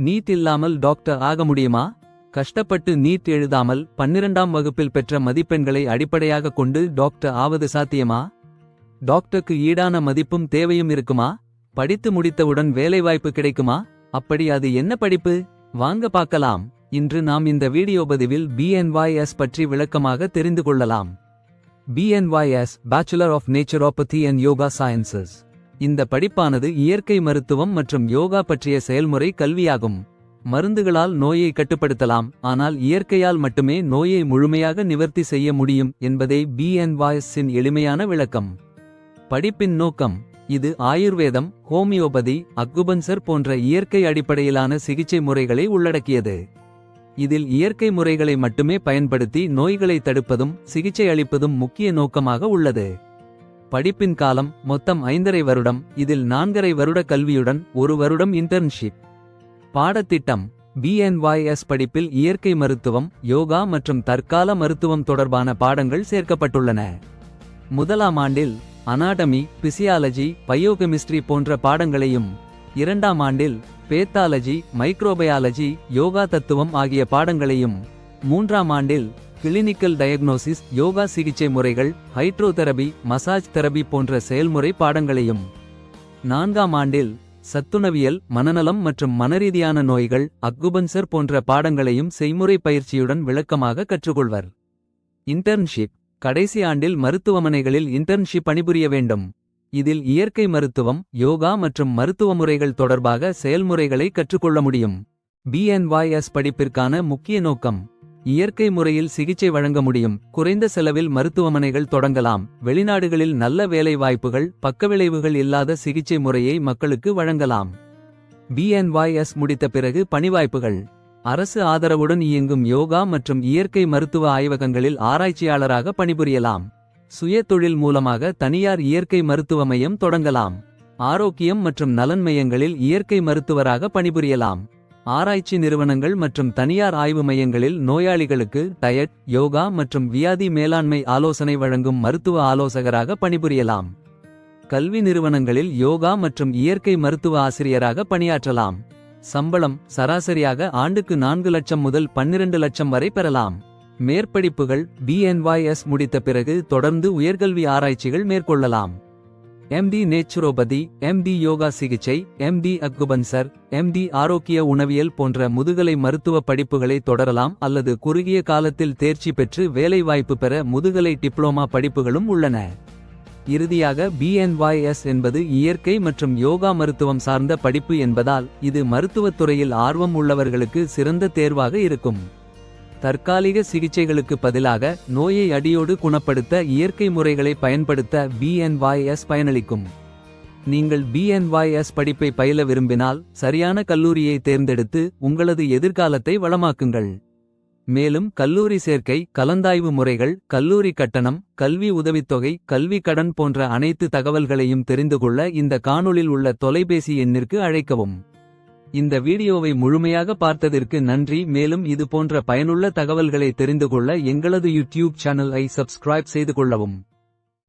NEET இல்லாமல் doctor ஆக முடியுமா? கஷ்டப்பட்டு நீட் எழுதாமல் பன்னிரண்டாம் வகுப்பில் பெற்ற மதிப்பெண்களை அடிப்படையாக கொண்டு டாக்டர் ஆவது சாத்தியமா? டாக்டருக்கு ஈடான மதிப்பும் தேவையும் இருக்குமா? படித்து முடித்தவுடன் வேலைவாய்ப்பு கிடைக்குமா? அப்படி அது என்ன படிப்பு? வாங்க பார்க்கலாம். இன்று நாம் இந்த வீடியோ பதிவில் பிஎன்ஒய்எஸ் பற்றி விளக்கமாக தெரிந்து கொள்ளலாம். BNYS bachelor of naturopathy and yoga sciences இந்த படிப்பானது இயற்கை மருத்துவம் மற்றும் யோகா பற்றிய செயல்முறை கல்வியாகும். மருந்துகளால் நோயை கட்டுப்படுத்தலாம் ஆனால் இயற்கையால் மட்டுமே நோயை முழுமையாக நிவர்த்தி செய்ய முடியும் என்பதே பி. என். வாய்ஸின் எளிமையான விளக்கம். படிப்பின் நோக்கம் இது ஆயுர்வேதம் ஹோமியோபதி அக்குபன்சர் போன்ற இயற்கை அடிப்படையிலான சிகிச்சை முறைகளை உள்ளடக்கியது. இதில் இயற்கை முறைகளை மட்டுமே பயன்படுத்தி நோய்களை தடுப்பதும் சிகிச்சை அளிப்பதும் முக்கிய நோக்கமாக உள்ளது. படிப்பின் காலம் மொத்தம் ஐந்தரை வருடம். இதில் நான்கரை வருட கல்வியுடன் ஒரு வருடம் இன்டர்ன்ஷிப் பாடத்திட்டம் பிஎன்ஒய்எஸ் படிப்பில் இயற்கை மருத்துவம் யோகா மற்றும் தற்கால மருத்துவம் தொடர்பான பாடங்கள் சேர்க்கப்பட்டுள்ளன. முதலாம் ஆண்டில் அனாட்டமி பிசியாலஜி பயோகெமிஸ்ட்ரி போன்ற பாடங்களையும் இரண்டாம் ஆண்டில் பேத்தாலஜி மைக்ரோபயாலஜி யோகா தத்துவம் ஆகிய பாடங்களையும் மூன்றாம் ஆண்டில் கிளினிக்கல் டயக்னோசிஸ் யோகா சிகிச்சை முறைகள் ஹைட்ரோதெரபி மசாஜ் தெரபி போன்ற செயல்முறை பாடங்களையும். நான்காம் ஆண்டில் சத்துணவியல் மனநலம் மற்றும் மனரீதியான நோய்கள் அக்குபன்சர் போன்ற பாடங்களையும் செய்முறை பயிற்சியுடன் விளக்கமாக கற்றுக்கொள்வர். இன்டர்ன்ஷிப் கடைசி ஆண்டில் மருத்துவமனைகளில் இன்டர்ன்ஷிப் பணிபுரிய வேண்டும். இதில் இயற்கை மருத்துவம் யோகா மற்றும் மருத்துவ முறைகள் தொடர்பாக செயல்முறைகளை கற்றுக்கொள்ள முடியும். பிஎன்ஒய்எஸ் படிப்பிற்கான முக்கிய நோக்கம். இயற்கை முறையில் சிகிச்சை வழங்க முடியும். குறைந்த செலவில் மருத்துவமனைகள் தொடங்கலாம். வெளிநாடுகளில் நல்ல வேலை வாய்ப்புகள் பக்கவிளைவுகள் இல்லாத சிகிச்சை முறையை மக்களுக்கு வழங்கலாம். பிஎன்ஒய்எஸ் முடித்த பிறகு பணிவாய்ப்புகள். அரசு ஆதரவுடன் இயங்கும் யோகா மற்றும் இயற்கை மருத்துவ ஆய்வகங்களில் ஆராய்ச்சியாளராக பணிபுரியலாம். சுய தொழில் மூலமாக தனியார் இயற்கை மருத்துவ மையம் தொடங்கலாம். ஆரோக்கியம் மற்றும் நலன் மையங்களில் இயற்கை மருத்துவராக பணிபுரியலாம். ஆராய்ச்சி நிறுவனங்கள் மற்றும் தனியார் ஆய்வு மையங்களில் நோயாளிகளுக்கு டயட் யோகா மற்றும் வியாதி மேலாண்மை ஆலோசனை வழங்கும் மருத்துவ ஆலோசகராக பணிபுரியலாம். கல்வி நிறுவனங்களில் யோகா மற்றும் இயற்கை மருத்துவ ஆசிரியராக பணியாற்றலாம். சம்பளம் சராசரியாக ஆண்டுக்கு நான்கு லட்சம் முதல் பன்னிரண்டு லட்சம் வரை பெறலாம். மேற்படிப்புகள் பிஎன்ஒய்எஸ் முடித்த பிறகு தொடர்ந்து உயர்கல்வி ஆராய்ச்சிகள் மேற்கொள்ளலாம். எம்டி நேச்சுரோபதி எம்டி யோகா சிகிச்சை எம்டி அக்குபன்சர் எம்டி ஆரோக்கிய உணவியல் போன்ற முதுகலை மருத்துவ படிப்புகளை தொடரலாம் அல்லது குறுகிய காலத்தில் தேர்ச்சி பெற்று வேலைவாய்ப்பு பெற முதுகலை டிப்ளோமா படிப்புகளும் உள்ளன. இறுதியாக பிஎன்ஒய்எஸ் என்பது இயற்கை மற்றும் யோகா மருத்துவம் சார்ந்த படிப்பு என்பதால் இது மருத்துவத் துறையில் ஆர்வம் உள்ளவர்களுக்கு சிறந்த தேர்வாக இருக்கும். தற்காலிக சிகிச்சைகளுக்கு பதிலாக நோயை அடியோடு குணப்படுத்த இயற்கை முறைகளை பயன்படுத்த பிஎன்வாய்எஸ் பயனளிக்கும். நீங்கள் பிஎன்வாய்எஸ் படிப்பை பயில விரும்பினால் சரியான கல்லூரியை தேர்ந்தெடுத்து உங்களது எதிர்காலத்தை வளமாக்குங்கள். மேலும் கல்லூரி சேர்க்கை கலந்தாய்வு முறைகள் கல்லூரி கட்டணம் கல்வி உதவித்தொகை கல்வி கடன் போன்ற அனைத்து தகவல்களையும் தெரிந்து கொள்ள இந்த காணொளில் உள்ள தொலைபேசி எண்ணிற்கு அழைக்கவும். இந்த வீடியோவை முழுமையாக பார்த்ததற்கு நன்றி. மேலும் இது போன்ற பயனுள்ள தகவல்களை தெரிந்து கொள்ள எங்களது யூடியூப் சேனலை சப்ஸ்கிரைப் செய்து கொள்ளவும்.